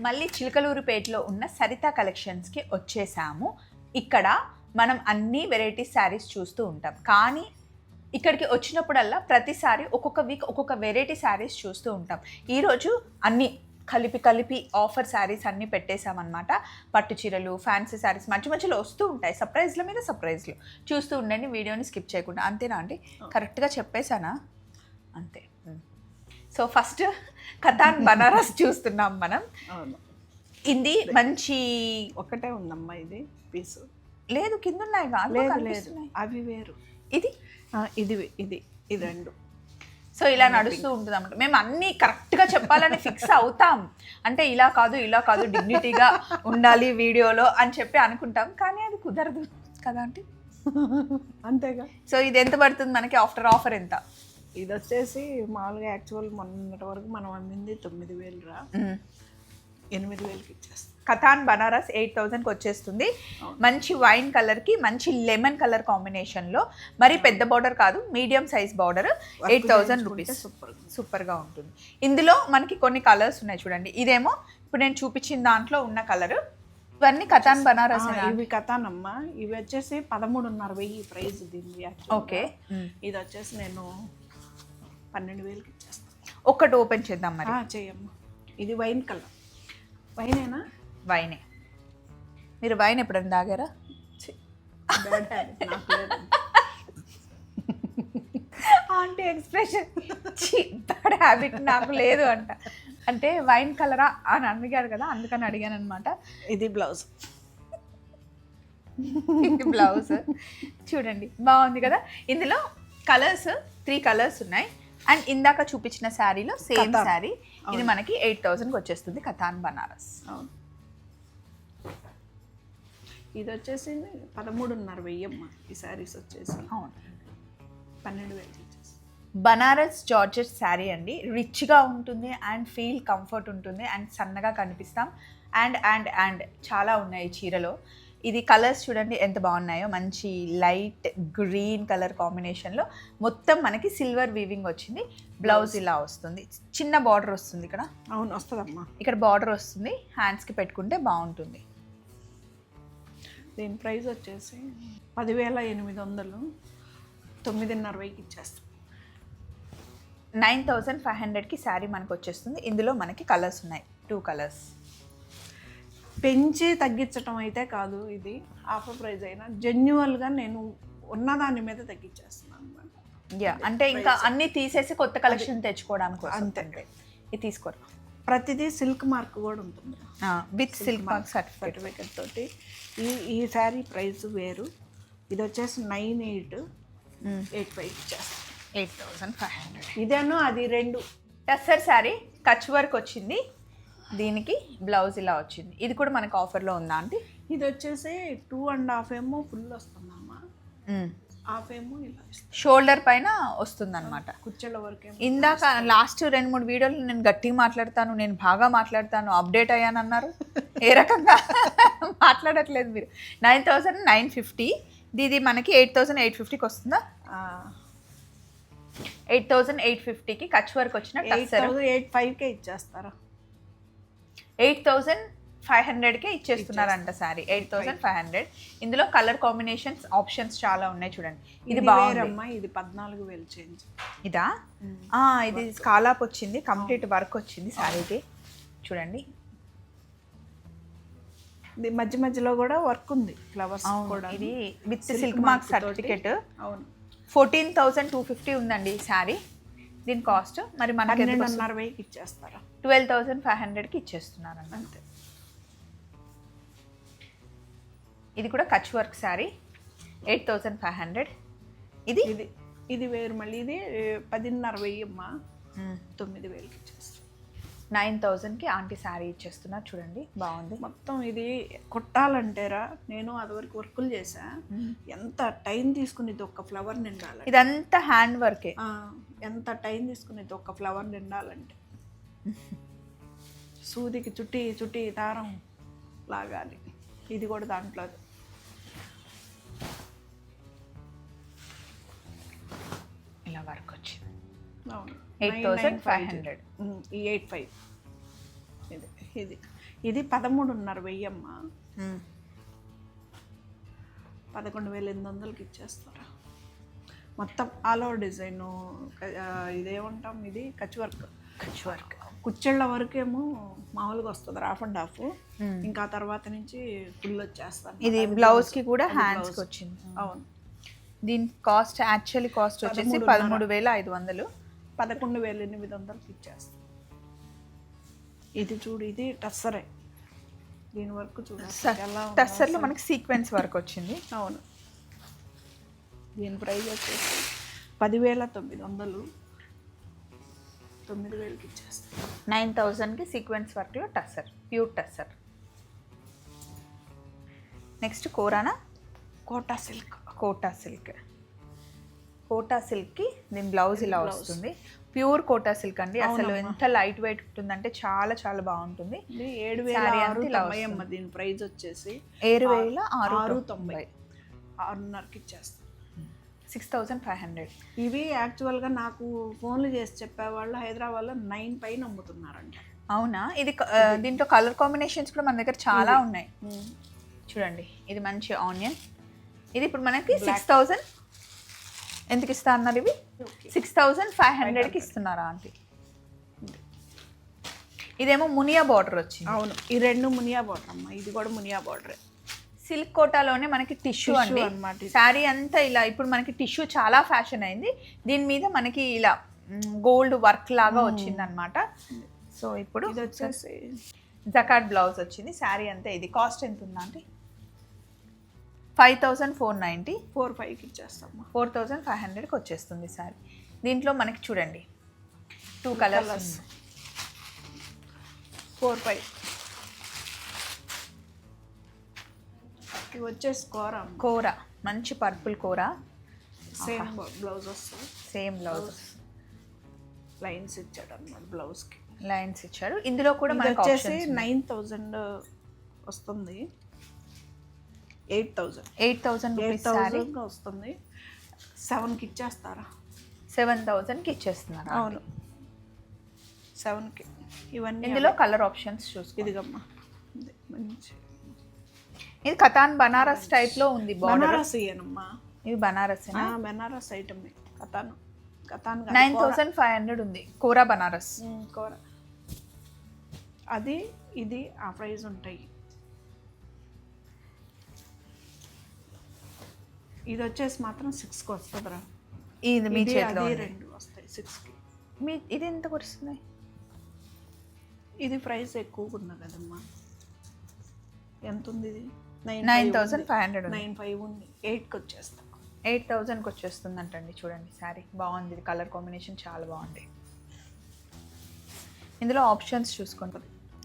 మళ్ళీ చిలకలూరుపేటలో ఉన్న సరిత కలెక్షన్స్కి వచ్చేసాము. ఇక్కడ మనం అన్ని వెరైటీ శారీస్ చూస్తూ ఉంటాం. కానీ ఇక్కడికి వచ్చినప్పుడల్లా ప్రతిసారి ఒక్కొక్క వీక్ ఒక్కొక్క వెరైటీ శారీస్ చూస్తూ ఉంటాం. ఈరోజు అన్ని కలిపి కలిపి ఆఫర్ శారీస్ అన్నీ పెట్టేశామన్నమాట. పట్టు చీరలు ఫ్యాన్సీ శారీస్ మంచి మంచిలో వస్తూ ఉంటాయి. సర్ప్రైజ్ల మీద సర్ప్రైజ్లు. చూస్తూ ఉండండి వీడియోని స్కిప్ చేయకుండా. అంతేనా అండి? కరెక్ట్గా చెప్పేశానా? అంతే. సో ఫస్ట్ కథాన్ బనారస్ చూస్తున్నాం మనం. ఇది మంచి ఒకటే ఉందమ్మా ఇది పీసు. లేదు కింద ఉన్నాయి లేదు. లేదు. అవి వేరు. ఇది? ఇది ఇది ఇది రెండు. సో ఇలా నడుస్తూ ఉంటుంది అన్నమాట మేము అన్ని కరెక్ట్గా చెప్పాలని ఫిక్స్ అవుతాం. అంటే ఇలా కాదు ఇలా కాదు డిగ్నిటీగా ఉండాలి వీడియోలో అని చెప్పి అనుకుంటాం. కానీ అది కుదరదు కదా అంటే? అంతేగా. సో ఇది ఎంత పడుతుంది మనకి? ఆఫ్టర్ ఆఫర్ ఎంత? ఇది వచ్చేసి మామూలుగా యాక్చువల్ మొన్నటి వరకు మనం అమ్మింది తొమ్మిది వేలు రా ఎనిమిది వేలకి ఇచ్చేస్తాం. కథాన్ బనారస్ ఎయిట్ థౌజండ్కి వచ్చేస్తుంది. మంచి వైన్ కలర్కి మంచి లెమన్ కలర్ కాంబినేషన్లో. మరి పెద్ద బార్డర్ కాదు medium size border eight thousand rupees. Super సూపర్గా ఉంటుంది. ఇందులో మనకి కొన్ని కలర్స్ ఉన్నాయి చూడండి. ఇదేమో ఇప్పుడు నేను చూపించిన దాంట్లో ఉన్న కలర్. ఇవన్నీ కథాన్ బనారస్ ఇవి కథానమ్మా. ఇవి వచ్చేసి పదమూడున్నర వెయ్యి ప్రైస్ దీన్ని. ఓకే. ఇది వచ్చేసి నేను పన్నెండు వేలకి ఇచ్చేస్తాను ఒక్కటి ఓపెన్ చేద్దాం మరి. చేయమ్మా. ఇది వైన్ కలర్. వైనేనా? వైనే. మీరు వైన్ ఎప్పుడైనా తాగారా? Aunty expression. బ్యాడ్ హ్యాబిట్ నాకు లేదు అంట. అంటే వైన్ కలరా అని అడిగారు కదా అందుకని అడిగాను అనమాట ఇది బ్లౌజ్. బ్లౌజ్. చూడండి బాగుంది కదా? ఇందులో కలర్స్ త్రీ కలర్స్ ఉన్నాయి. అండ్ ఇందాక చూపించిన శారీలో సేమ్. శారీ. ఇది మనకి ఎయిట్ థౌసండ్కి వచ్చేస్తుంది కథాన్ బనారస్. ఇది వచ్చేసి పదమూడున్నర వెయ్యమ్మ. ఈ శారీస్ వచ్చేసి అవును. పన్నెండు వేలు బనారస్ జార్జెట్ శారీ అండి. రిచ్గా ఉంటుంది అండ్ ఫీల్ కంఫర్ట్ ఉంటుంది అండ్ సన్నగా కనిపిస్తాం. అండ్ అండ్ అండ్ చాలా ఉన్నాయి చీరలో. ఇది కలర్స్ చూడండి ఎంత బాగున్నాయో. మంచి లైట్ గ్రీన్ కలర్ కాంబినేషన్లో మొత్తం మనకి సిల్వర్ వీవింగ్ వచ్చింది. బ్లౌజ్ ఇలా వస్తుంది. చిన్న బార్డర్ వస్తుంది ఇక్కడ. అవును వస్తుందమ్మా. ఇక్కడ బార్డర్ వస్తుంది. హ్యాండ్స్కి పెట్టుకుంటే బాగుంటుంది. దీని ప్రైస్ వచ్చేసి పదివేల ఎనిమిది వందలు. తొమ్మిదిన్నర వెయ్యికి ఇచ్చేస్తాం. నైన్ థౌజండ్ ఫైవ్ హండ్రెడ్కి శారీ మనకు వచ్చేస్తుంది ఇందులో మనకి కలర్స్ ఉన్నాయి. టూ కలర్స్ పెంచి తగ్గించటం అయితే కాదు ఇది. ఆఫర్ ప్రైస్ అయినా జెన్యువల్గా నేను ఉన్నదాని మీద తగ్గించేస్తున్నాను అనమాట యా అంటే ఇంకా అన్ని తీసేసి కొత్త కలెక్షన్ తెచ్చుకోవడానికి అంతే. ఇది తీసుకోరు? ప్రతిదీ సిల్క్ మార్క్ కూడా ఉంటుంది. With silk mark certificate. తోటి. ఈ ఈ శారీ ప్రైస్ వేరు. ఇది వచ్చేసి నైన్ ఎయిట్ ఎయిట్ ఫైవ్ ఇచ్చేస్తాం. Eight thousand five hundred. ఇదేను అది రెండు. టస్సర్ శారీ కచ్ వర్క్ వచ్చింది. దీనికి బ్లౌజ్ ఇలా వచ్చింది. ఇది కూడా మనకు ఆఫర్లో ఉందా అండి ఇది వచ్చేసి టూ అండ్ హాఫ్ ఏమో ఫుల్ వస్తుందమ్మా. హాఫ్ ఏమో ఇలా షోల్డర్ పైన వస్తుంది అనమాట కుర్చీల వరకేమో ఇందాక లాస్ట్ రెండు మూడు వీడియోలు నేను గట్టిగా మాట్లాడతాను నేను బాగా మాట్లాడతాను అప్డేట్ అయ్యానన్నారు. ఏ రకంగా? మాట్లాడట్లేదు మీరు. Nine thousand nine fifty. ఇది మనకి ఎయిట్ థౌసండ్ ఎయిట్ ఫిఫ్టీకి వస్తుందా? ఎయిట్ థౌసండ్ ఎయిట్ ఫిఫ్టీకి కచ్ వర్క్ వచ్చిన ఎయిట్ ఫైవ్కే ఇచ్చేస్తారా? ఎయిట్ థౌసండ్ ఫైవ్ హండ్రెడ్కే ఇచ్చేస్తున్నారంట sorry eight thousand five hundred. ఇందులో కలర్ కాంబినేషన్స్ ఆప్షన్స్ చాలా ఉన్నాయి చూడండి. ఇది ఇది బాగుంది. వేరమ్మా ఇది పద్నాలుగు వేలు చేంజ్ ఇదా? ఇది స్కాలాప్ వచ్చింది కంప్లీట్ వర్క్ వచ్చింది శారీకి. చూడండి. ఇది మధ్య మధ్యలో కూడా వర్క్ ఉంది. ఫ్లవర్స్ కూడా. ఇది విత్ సిల్క్ మార్క్. సర్టిఫికెట్ అవును. ఫోర్టీన్ థౌసండ్ టూ ఫిఫ్టీ ఉందండి ఈ శారీ. దీని కాస్ట్ మరి మనకి ఇచ్చేస్తారా? ట్వెల్వ్ థౌసండ్ ఫైవ్ హండ్రెడ్కి ఇచ్చేస్తున్నారండి. అంతే. ఇది కూడా Kutch work sari eight thousand five hundred. ఇది? ఇది ఇది వేరు మళ్ళీ ఇది పదిన్నర వెయ్యి అమ్మా తొమ్మిది వేలకి ఇచ్చేస్తాం నైన్ థౌజండ్కి ఆంటీ శారీ ఇచ్చేస్తున్నారు చూడండి బాగుంది. మొత్తం ఇది కుట్టాలంటేరా నేను అది వరకు వర్కులు చేసా ఎంత టైం తీసుకునేది ఒక్క ఫ్లవర్ నిండాలి ఇదంతా హ్యాండ్ వర్కే. ఎంత టైం తీసుకునేది ఒక్క ఫ్లవర్ నిండాలంటే. సూదికి చుట్టి చుట్టి దారం లాగాలి. ఇది కూడా దాంట్లో. ఇలా వర్క్ వచ్చింది. ఎయిట్ థౌసండ్ ఫైవ్ హండ్రెడ్ ఈ ఎయిట్ ఫైవ్ ఇది ఇది. ఇది పదమూడున్నర వెయ్యి అమ్మ పదకొండు వేల ఎనిమిది వందలకి ఇచ్చేస్తారా? మొత్తం ఆల్ ఓవర్ డిజైన్ ఇదేమంటాం ఇది? కచ్ వర్క్ కచ్ వర్క్ కుచ్చెళ్ళ వరకేమో మామూలుగా వస్తుంది హాఫ్ అండ్ హాఫ్. ఇంకా తర్వాత నుంచి ఫుల్ వచ్చేస్తాను. ఇది బ్లౌజ్కి కూడా హ్యాండ్స్ వచ్చింది. అవును. దీని కాస్ట్ యాక్చువల్లీ కాస్ట్ వచ్చేసి. పదమూడు వేల ఐదు వందలు. పదకొండు వేల ఎనిమిది వందలకి ఇచ్చేస్తాను. ఇది చూడు ఇది టస్సరే. దీని వరకు చూడు టస్సర్లో. మనకి సీక్వెన్స్ వర్క్ వచ్చింది. అవును. దీని ప్రైస్ వచ్చేసి పదివేల తొమ్మిది వందలు. తొమ్మిది వేలకి ఇచ్చేస్తాను. నైన్ థౌజండ్కి సీక్వెన్స్ వర్క్లో tussar pure tussar. Next కోరానా? Kota silk Kota silk. Quota సిల్క్కి దీని బ్లౌజ్ ఇలా వస్తుంది. ప్యూర్ కోటా సిల్క్ అండి. అసలు. ఎంత లైట్ వెయిట్ ఉంటుందంటే చాలా చాలా బాగుంటుంది. ఏడు వేల ఆరు తొంభై. అమ్మ దీని ప్రైస్ వచ్చేసి ఏడు వేల ఆరు ఆరు తొంభై ఆరున్నరకి ఇచ్చేస్తాను సిక్స్ థౌజండ్ ఫైవ్ హండ్రెడ్. ఇవి యాక్చువల్గా నాకు ఫోన్లు చేసి చెప్పేవాళ్ళు హైదరాబాద్లో నైన్ పైన అమ్ముతున్నారంట అవునా? ఇది దీంట్లో కలర్ కాంబినేషన్స్ కూడా మన దగ్గర చాలా ఉన్నాయి. చూడండి ఇది మంచి ఆనియన్. ఇది ఇప్పుడు మనకి సిక్స్ థౌజండ్ ఎందుకు ఇస్తా అన్నారు ఇవి? సిక్స్ థౌజండ్ ఫైవ్ హండ్రెడ్కి ఇస్తున్నారా ఆంటీ? ఇదేమో మునియా బార్డర్ వచ్చింది. అవును ఈ రెండు మునియా బార్డర్ అమ్మ. ఇది కూడా మునియా బార్డర్. సిల్క్ కోటాలోనే మనకి టిష్యూ అండి. అన్నమాట. ఇది. శారీ అంతా ఇలా ఇప్పుడు మనకి టిష్యూ చాలా ఫ్యాషన్ అయింది. దీని మీద మనకి ఇలా గోల్డ్ వర్క్ లాగా వచ్చింది అనమాట సో ఇప్పుడు వచ్చేసి జకాట్ బ్లౌజ్ వచ్చింది. శారీ అంతా ఇది. కాస్ట్ ఎంత ఉందా అంటే five thousand four ninety. Four ఫైవ్కి ఇచ్చేస్తామ్మా ఫోర్ థౌజండ్ ఫైవ్ హండ్రెడ్కి వచ్చేస్తుంది శారీ. దీంట్లో మనకి చూడండి. Two colours. Four five. ఇవి వచ్చేసి కూర కూర మంచి పర్పుల్ కూర. సేమ్ బ్లౌజ్ వస్తుంది. సేమ్ బ్లౌజ్ లైన్స్ ఇచ్చాడు అనమాట బ్లౌజ్కి లైన్స్ ఇచ్చాడు. ఇందులో కూడా ఇది మనకి వచ్చేసి నైన్ థౌజండ్ వస్తుంది. Eight thousand. Eight thousand eight thousand వస్తుంది. సెవెన్కి ఇచ్చేస్తారా? సెవెన్ థౌసండ్కి ఇచ్చేస్తున్నారు అవును. సెవెన్కి ఇవన్నీ ఇందులో కలర్ ఆప్షన్స్ చూసుకో ఇదిగమ్మా. ఇది మంచి ఇది కతాన్ బనారస్ టైప్లో ఉంది బనారస్ ఇయ్యనమ్మా. ఇది బనారస్ బనారస్ ఐటమ్ కథాను కథాన్ నైన్. థౌసండ్ ఫైవ్ హండ్రెడ్ ఉంది కూర బనారస్. కూర. అది ఇది ఆ ప్రైస్ ఉంటాయి. ఇది వచ్చేసి మాత్రం సిక్స్కి వస్తుందిరా. ఇది మీ చేతిలో. రెండు వస్తాయి సిక్స్కి మీ ఇది ఎంత వస్తుంది? ఇది ప్రైస్ ఎక్కువగా ఉంది కదమ్మా. ఎంత ఉంది ఇది? Nine thousand five hundred nine five ఉంది. ఎయిట్కి వచ్చేస్తాం. ఎయిట్ థౌసండ్కి వచ్చేస్తుంది అంటండి చూడండి శారీ. బాగుంది. ఇది కలర్ కాంబినేషన్ చాలా బాగుంది. ఇందులో ఆప్షన్స్ చూసుకోండి.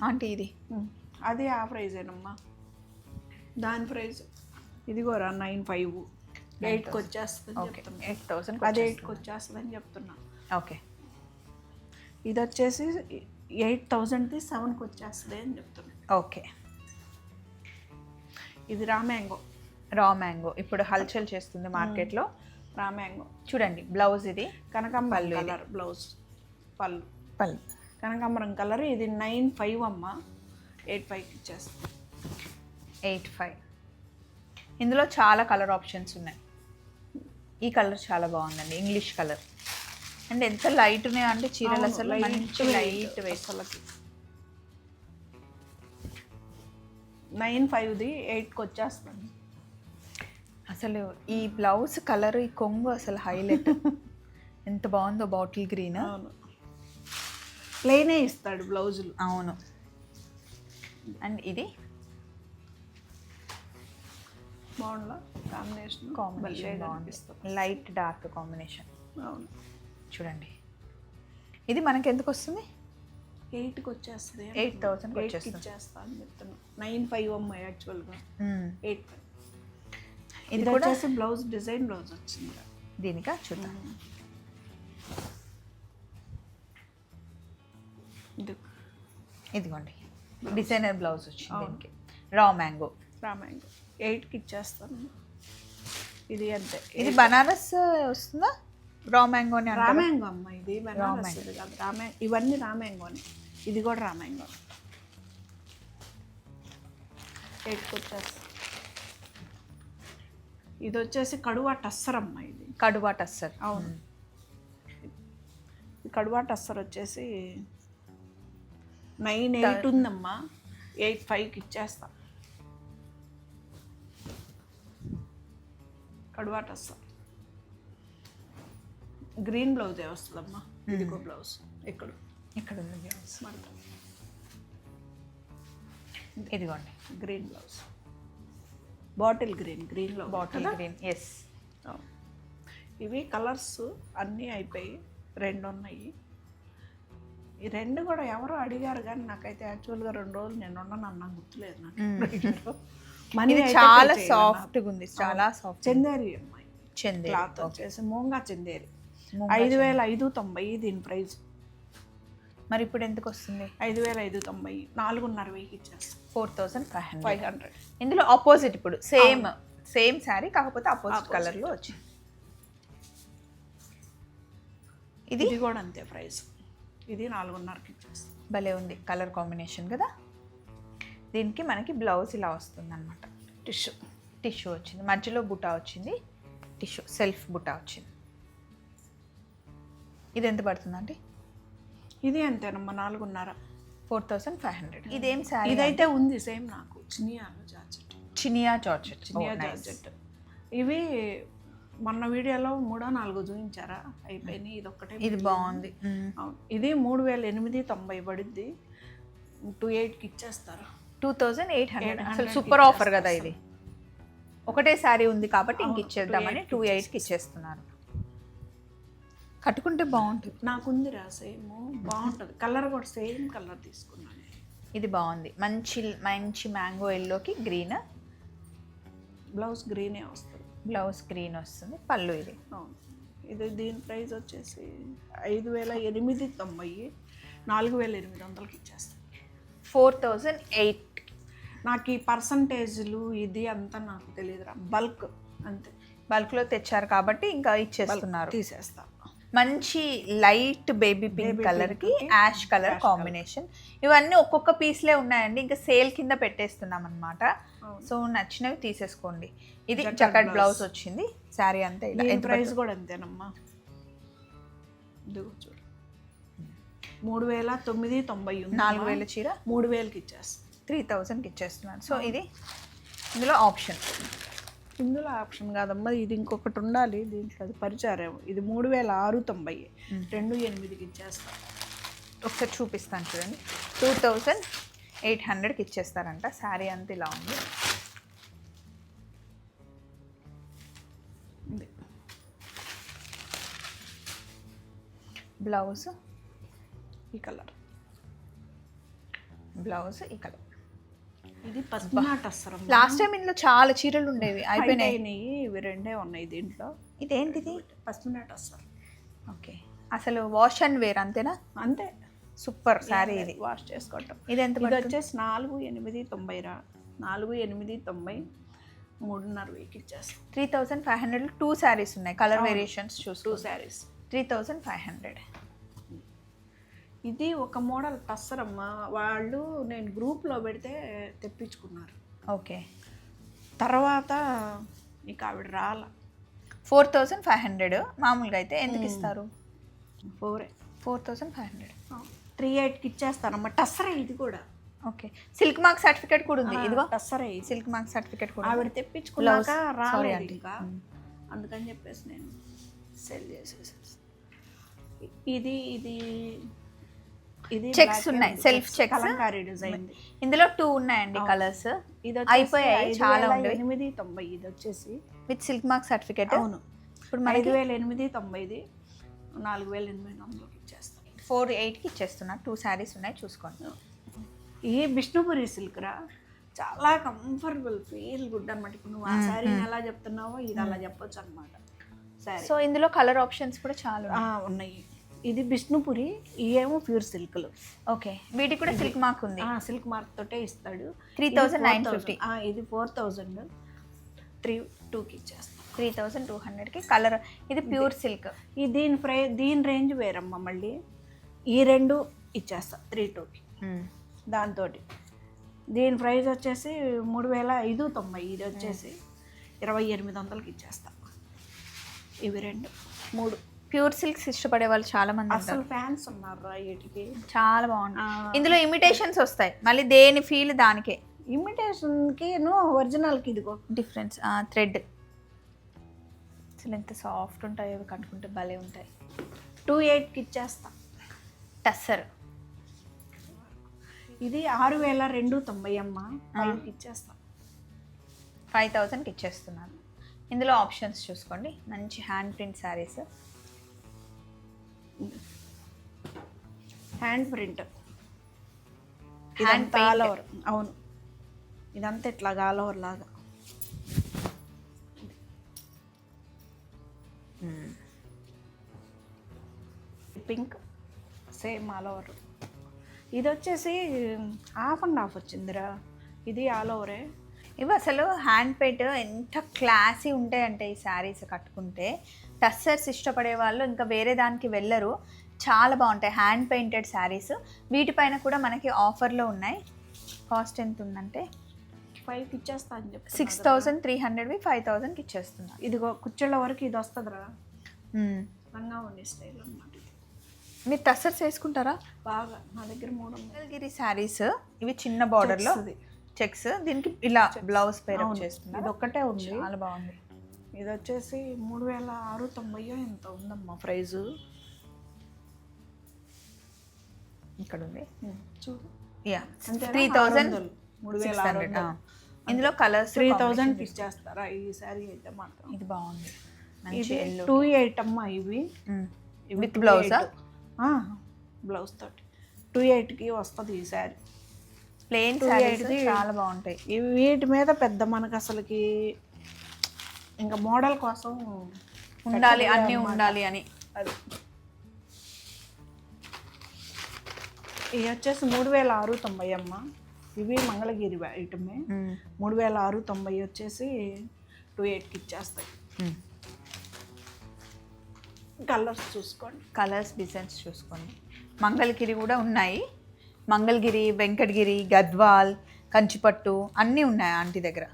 ఆంటీ ఇది. అది ఆ ప్రైజేనమ్మా. దాని ప్రైస్ ఇది కూడా నైన్ ఫైవ్. ఎయిట్కి వచ్చేస్తుంది ఓకే. ఎయిట్ థౌసండ్ అది ఎయిట్కి వచ్చేస్తుందని చెప్తున్నా. ఓకే. ఇది వచ్చేసి ఎయిట్ థౌజండ్ది సెవెన్కి వచ్చేస్తుంది అని చెప్తున్నా. ఓకే. ఇది రామ్యాంగో రా మ్యాంగో ఇప్పుడు హల్చల్ చేస్తుంది మార్కెట్లో. రామ్యాంగో చూడండి బ్లౌజ్ ఇది. కనకాంబరం. కలర్ బ్లౌజ్ పళ్ళు. పళ్ళు. కనకాంబరం కలర్. ఇది నైన్ ఫైవ్ అమ్మ. ఎయిట్ ఫైవ్కి ఇచ్చేస్తుంది ఎయిట్ ఫైవ్. ఇందులో చాలా కలర్ ఆప్షన్స్ ఉన్నాయి. ఈ కలర్ చాలా బాగుందండి. English colour. అంటే ఎంత లైట్ ఉన్నాయో అంటే చీరలు అసలు మంచి లైట్ వెయిట్. నైన్ ఫైవ్ది ఎయిట్కి వచ్చేస్తుంది అసలు ఈ బ్లౌజ్ కలర్ ఈ కొంగు అసలు హైలైట్. ఎంత బాగుందో బాటిల్ గ్రీన్. అవును. ప్లెయినే ఇస్తాడు బ్లౌజులు. అవును. అండ్ ఇది? బాగుండా కాంబినేషన్? కాంబినేషన్ బాగుంది. Light dark combination. అవును. చూడండి. ఇది మనకి ఎందుకు వస్తుంది ఎయిట్కి వచ్చేస్తుంది 8,000 కి ఎయిట్కి వచ్చేస్తుంది. ఇచ్చేస్తా అని చెప్తున్నా. నైన్ ఫైవ్ అమ్మ యాక్చువల్గా. Eight five. ఇది కూడా బ్లౌజ్ డిజైన్ బ్లౌజ్ వచ్చింది. దీనికా? చూద్దాం. ఇది ఇదిగోండి. డిజైనర్ బ్లౌజ్ వచ్చింది దీనికి. Raw mango. రామాయంగో ఎయిట్కి ఇచ్చేస్తాను. ఇది అంతే. ఇది బనారస్ వస్తుందా? రా మ్యాంగో అని అంటారా. రామాయంగో అమ్మ ఇది బనారస్ రామాయ ఇవన్నీ రామాయంగోనే ఇది కూడా రామాయంగో ఎయిట్కి వచ్చేస్తా ఇది వచ్చేసి కడువా టస్సర్ అమ్మ ఇది. కడువా టస్సర్. అవును. కడువా టస్సర్ వచ్చేసి నైన్ ఎయిట్ ఉందమ్మా. ఎయిట్ ఫైవ్కి ఇచ్చేస్తా. కడువా టస్సర్. గ్రీన్ బ్లౌజే వస్తుందమ్మా. ఇదిగో బ్లౌజ్. ఇక్కడ. ఇక్కడ ఉంది బ్లౌజ్. ఇదిగోండి. Green blouse. బాటిల్ గ్రీన్ గ్రీన్లో బాటిల్ గ్రీన్ ఎస్. ఇవి కలర్స్ అన్నీ అయిపోయి రెండు ఉన్నాయి ఈ రెండు కూడా ఎవరో అడిగారు కానీ నాకైతే యాక్చువల్గా రెండు రోజులు నేను ఉండను అన్నా గుర్తులేదు నాకు. మనీ ఇది అయితే చాలా. సాఫ్ట్గా ఉంది చాలా సాఫ్ట్ చందేరి అమ్మాయి. చెంది క్లాత్ వచ్చేసి మూంగా చందేరి. ఐదు వేల ఐదు తొంభై దీని ప్రైస్. మరి ఇప్పుడు ఎందుకు వస్తుంది? ఐదు వేల ఐదు తొంభై నాలుగున్నర వెయ్యికి ఇచ్చేస్తాం. Four thousand five hundred. Five hundred. ఇందులో ఆపోజిట్ ఇప్పుడు. సేమ్ సేమ్ శారీ కాకపోతే ఆపోజిట్ Opposite. కలర్లో వచ్చింది. ఇది? ఇది కూడా అంతే ప్రైస్. ఇది నాలుగున్నరకి ఇచ్చేస్తాం. భలే ఉంది. కలర్ కాంబినేషన్ కదా? దీనికి మనకి బ్లౌజ్ ఇలా వస్తుంది అనమాట టిష్యూ టిష్యూ వచ్చింది. మధ్యలో బుటా వచ్చింది. టిష్యూ సెల్ఫ్ బుటా వచ్చింది. ఇది ఎంత పడుతుందండి? ఇది అంతేనమ్మా నాలుగున్నర. Four thousand five hundred. ఇదేం శారీ ఇదైతే ఉంది సేమ్ నాకు. చినియాలో georgette. Chiniya georgette. Chiniya georgette. ఇవి మొన్న వీడియోలో మూడో నాలుగో చూపించారా? అయిపోయినాయి ఇది ఒక్కటే ఇది బాగుంది. ఇది మూడు వేల ఎనిమిది తొంభై పడుద్ది. టూ ఎయిట్కి ఇచ్చేస్తారు? Two thousand eight hundred. 800 అసలు సూపర్ ఆఫర్ కదా. ఇది. ఒకటే శారీ ఉంది కాబట్టి ఇంక ఇచ్చేద్దామని 2.8 టూ ఎయిట్కి ఇచ్చేస్తున్నారు. కట్టుకుంటే బాగుంటుంది. నాకుందిరా సేమ్ బాగుంటుంది. కలర్ కూడా సేమ్ కలర్ తీసుకున్నాను ఇది బాగుంది. మంచి మంచి మ్యాంగో ఎల్లోకి గ్రీన్. బ్లౌజ్ గ్రీనే వస్తుంది. బ్లౌజ్ గ్రీన్ వస్తుంది. పళ్ళు ఇది. ఇది దీని ప్రైస్ వచ్చేసి ఐదు వేల ఎనిమిది తొంభై నాలుగు వేల ఎనిమిది వందలకి ఇచ్చేస్తాను ఫోర్ థౌజండ్ ఎయిట్ నాకు ఈ పర్సంటేజ్లు ఇది అంతా నాకు తెలియదురా. బల్క్ అంతే. బల్క్లో తెచ్చారు కాబట్టి ఇంకా ఇచ్చేస్తున్నారు. తీసేస్తా. మంచి లైట్ బేబీ పింక్ Baby కలర్కి pink కి యాష్ కలర్ కాంబినేషన్. ఇవన్నీ ఒక్కొక్క పీస్లే ఉన్నాయండి. ఇంకా సేల్ కింద పెట్టేస్తున్నాం అనమాట. సో నచ్చినవి తీసేసుకోండి. ఇది జకట్. బ్లౌజ్ వచ్చింది. శారీ అంతా ఇలా ప్రైస్? కూడా అంతేనమ్మా. మూడు వేల తొమ్మిది తొంభై నాలుగు వేల చీర? మూడు వేలకి ఇచ్చేస్తా. త్రీ థౌజండ్కి ఇచ్చేస్తున్నాను. సో ఇది ఇందులో ఆప్షన్. ఇందులో ఆప్షన్ కాదమ్మా ఇది ఇంకొకటి ఉండాలి దీంట్లో అది పరిచారం ఇది మూడు వేల ఆరు తొంభై రెండు ఎనిమిదికి ఇచ్చేస్తా. ఒకసారి చూపిస్తాను చూడండి. టూ థౌజండ్ ఎయిట్ హండ్రెడ్కి ఇచ్చేస్తారంట. శారీ అంతా ఇలా ఉంది. ఇది. బ్లౌజ్ ఈ కలర్. బ్లౌజ్ ఈ కలర్. ఇది పద్నాట్ అస్సరం లాస్ట్ టైం ఇందులో చాలా చీరలు ఉండేవి అయిపోయినాయి. ఇవి రెండే ఉన్నాయి దీంట్లో. ఇదేంటిది? పద్నాట్ అస్సరం. ఓకే. అసలు వాష్ అండ్ వేర్ అంతేనా? అంతే. సూపర్ శారీ ఇది. వాష్ చేసుకోవటం. ఇది ఎంత వచ్చేసి నాలుగు ఎనిమిది తొంభై రా నాలుగు ఎనిమిది తొంభై మూడున్నర వెయ్యికి ఇచ్చేస్తాం. Three thousand five hundred two saris ఉన్నాయి కలర్. వేరియేషన్స్ టూ చూస్తూ saris three thousand five hundred. ఇది ఒక మోడల్ టస్సరమ్మ వాళ్ళు నేను గ్రూప్లో పెడితే తెప్పించుకున్నారు. ఓకే. తర్వాత ఇక ఆవిడ రాల. Four thousand five hundred. మామూలుగా అయితే ఎందుకు ఇస్తారు? ఫోరే. Four thousand five hundred. Three ఎయిట్కి ఇచ్చేస్తానమ్మ టస్సరే ఇది కూడా. ఓకే. సిల్క్ మార్క్ సర్టిఫికేట్ కూడా ఉంది. ఇదిగో. టస్సరే సిల్క్ మార్క్ సర్టిఫికేట్ కూడా ఆవిడ తెప్పించుకున్నాక రాలేదు aunty. ఇంకా అందుకని చెప్పేసి నేను సెల్ చేసేసి ఇది ఇది ఇది black ఉన్నాయి, checks, checks. కలంకారీ డిజైన్. ఇందులో టూ ఉన్నాయండి కలర్స్ ఇది అయిపోయాయి, చాలా ఉండేవి. ఎనిమిది తొంభై ఇది వచ్చేసి. విత్ సిల్క్ మార్క్ సర్టిఫికేట్ అవును. ఇప్పుడు ఐదు వేల ఎనిమిది తొంభైది నాలుగు వేల ఎనిమిది వందలకి ఇచ్చేస్తాను ఫోర్ ఎయిట్కి ఇచ్చేస్తున్నారు టూ శారీస్ ఉన్నాయి చూసుకోండి. ఈ విష్ణుపురి సిల్క్ రా? చాలా కంఫర్టబుల్ ఫీల్ గుడ్ అనమాట ఇప్పుడు నువ్వు ఆ శారీని ఎలా చెప్తున్నావో ఇది అలా చెప్పొచ్చు అనమాట సరే. సో ఇందులో కలర్ ఆప్షన్స్ కూడా చాలా ఉన్నాయి. ఇది విష్ణుపురి ఇవేమో ప్యూర్ సిల్క్లు. ఓకే. వీటికి కూడా సిల్క్ మార్క్ ఉంది. సిల్క్ మార్క్ తోటే ఇస్తాడు. 3950. ఇది 4,000. ఆ, ఇది ఫోర్ థౌజండ్ త్రీ టూకి ఇచ్చేస్తాం. త్రీ థౌసండ్ టూ హండ్రెడ్కి కలర్. ఇది ప్యూర్ సిల్క్. ఈ దీని ఫ్రై దీని రేంజ్ వేరమ్మ మళ్ళీ. ఈ రెండు ఇచ్చేస్తా త్రీ టూకి దాంతో దీని ప్రైస్ వచ్చేసి మూడు వేల ఐదు తొంభై ఇది వచ్చేసి ఇరవై ఎనిమిది వందలకి ఇచ్చేస్తా. ఇవి రెండు మూడు. ప్యూర్ సిల్క్స్ ఇష్టపడే వాళ్ళు చాలా మంది అసలు ఫ్యాన్స్ ఉన్నారు వీటికి. చాలా బాగుంది ఇందులో ఇమిటేషన్స్ వస్తాయి. మళ్ళీ దేని ఫీల్ దానికే. ఇమిటేషన్కి ఒరిజినల్కి ఇదిగో. డిఫరెన్స్ థ్రెడ్ అసలు ఎంత సాఫ్ట్ ఉంటాయో అవి కట్టుకుంటే భలే ఉంటాయి. టూ ఎయిట్కి ఇచ్చేస్తా. టస్సర్. ఇది ఆరు వేల రెండు తొంభై అమ్మ. ఇచ్చేస్తా. ఫైవ్ థౌజండ్కి ఇచ్చేస్తున్నారు. ఇందులో ఆప్షన్స్ చూసుకోండి. మంచి hand print saris hand print paint. All over అవును. ఇదంతా ఇట్లా ఆల్ ఓవర్ లాగా. పింక్ సేమ్ ఆల్ ఓవర్ ఇది వచ్చేసి హాఫ్ అండ్ హాఫ్ వచ్చిందిరా. ఇది ఆల్ ఓవరే ఇవి అసలు హ్యాండ్ పెయింట్ ఎంత క్లాసీ ఉంటాయంటే ఈ శారీస్ కట్టుకుంటే. టస్సర్స్ ఇష్టపడే వాళ్ళు ఇంకా వేరే దానికి వెళ్ళరు. చాలా బాగుంటాయి. హ్యాండ్ పెయింటెడ్ శారీస్ వీటిపైన కూడా మనకి ఆఫర్లో ఉన్నాయి. కాస్ట్ ఎంత ఉందంటే? ఫైవ్కి ఇచ్చేస్తా అని చెప్పి సిక్స్ థౌజండ్ త్రీ హండ్రెడ్వి ఫైవ్ థౌజండ్కి ఇచ్చేస్తున్నారు ఇదిగో కుచ్చెళ్ళ వరకు ఇది. రంగా ఉండే స్టైల్. మీరు టస్సర్స్ వేసుకుంటారా? బాగా. నా దగ్గర మూడు మంగళగిరి శారీస్ ఇవి చిన్న బార్డర్లో. చెక్స్ దీనికి ఇలా బ్లౌజ్ పేర్. చేస్తున్నారు. ఇది ఒక్కటే ఉంది. చాలా బాగుంది. ఇది వచ్చేసి మూడు వేల ఆరు తొంభై ఎంత ఉందమ్మా ప్రైజు. ఇక్కడ ఉంది చూడు. యా? Three thousand. మూడు వేల. ఇందులో కలర్స్ త్రీ థౌజండ్ ఇచ్చేస్తారా ఈ శారీ అయితే మాత్రం. ఇది బాగుంది. ఇది టూ ఎయిట్ అమ్మా ఇవి. విత్ బ్లౌజా? బ్లౌజ్ తోటి. టూ ఎయిట్కి వస్తుంది ఈ శారీ. ప్లెయిన్ eight ది- చాలా బాగుంటాయి. వీటి మీద పెద్ద మనకు అసలుకి ఇంకా మోడల్ కోసం ఉండాలి అన్నీ ఉండాలి అని. అది. ఇవి వచ్చేసి మూడు వేల ఆరు తొంభై అమ్మ. ఇవి మంగళగిరి ఐటమే మూడు వేల ఆరు తొంభై వచ్చేసి టూ ఎయిట్కి ఇచ్చేస్తాయి. కలర్స్ చూసుకోండి. కలర్స్ డిజైన్స్ చూసుకోండి. మంగళగిరి కూడా ఉన్నాయి. మంగళగిరి వెంకటగిరి గద్వాల్ కంచిపట్టు అన్నీ ఉన్నాయి ఆంటీ దగ్గర.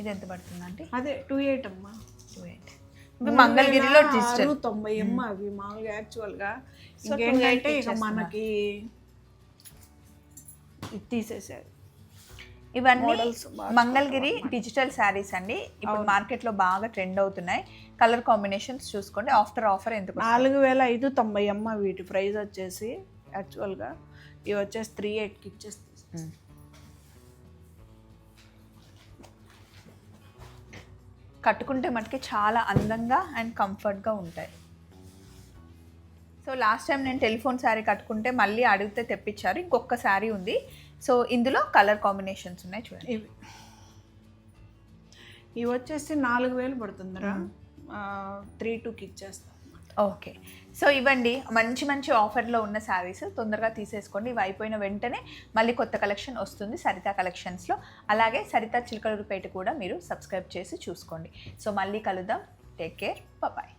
ఇది ఎంత పడుతుంది ఆంటీ అదే టూ ఎయిట్ అమ్మా. టూ ఎయిట్ మంగళగిరిలో ఆరు తొంభై అమ్మ అవి మామూలుగా యాక్చువల్గా ఇంకేంటంటే ఇక. మనకి ఇది తీసేసారు. ఇవన్నీ మంగళగిరి డిజిటల్ శారీస్ అండి. ఇప్పుడు మార్కెట్లో బాగా ట్రెండ్ అవుతున్నాయి. కలర్ కాంబినేషన్స్ చూసుకోండి. ఆఫ్టర్ ఆఫర్ ఎందుకు నాలుగు వేల ఐదు తొంభై అమ్మ వీటి ప్రైస్ వచ్చేసి యాక్చువల్గా ఇవి వచ్చేసి త్రీ ఎయిట్కి ఇచ్చేస్తుంది కట్టుకుంటే మటుకి చాలా అందంగా అండ్ కంఫర్ట్గా ఉంటాయి. సో లాస్ట్ టైం నేను టెలిఫోన్ శారీ కట్టుకుంటే మళ్ళీ అడిగితే తెప్పించారు. ఇంకొక శారీ ఉంది. సో ఇందులో కలర్ కాంబినేషన్స్ ఉన్నాయి చూడండి. ఇవి. ఇవి వచ్చేసి నాలుగు వేలు పడుతుందిరా. త్రీ టూకి ఇచ్చేస్తాం. ఓకే. సో ఇవ్వండి. మంచి మంచి ఆఫర్లో ఉన్న శారీస్ తొందరగా తీసేసుకోండి. ఇవి అయిపోయిన వెంటనే మళ్ళీ కొత్త కలెక్షన్ వస్తుంది సరిత కలెక్షన్స్లో. అలాగే సరిత చిలకలూరుపేట కూడా మీరు సబ్స్క్రైబ్ చేసి చూసుకోండి. సో మళ్ళీ కలుద్దాం. Take care. బాయ్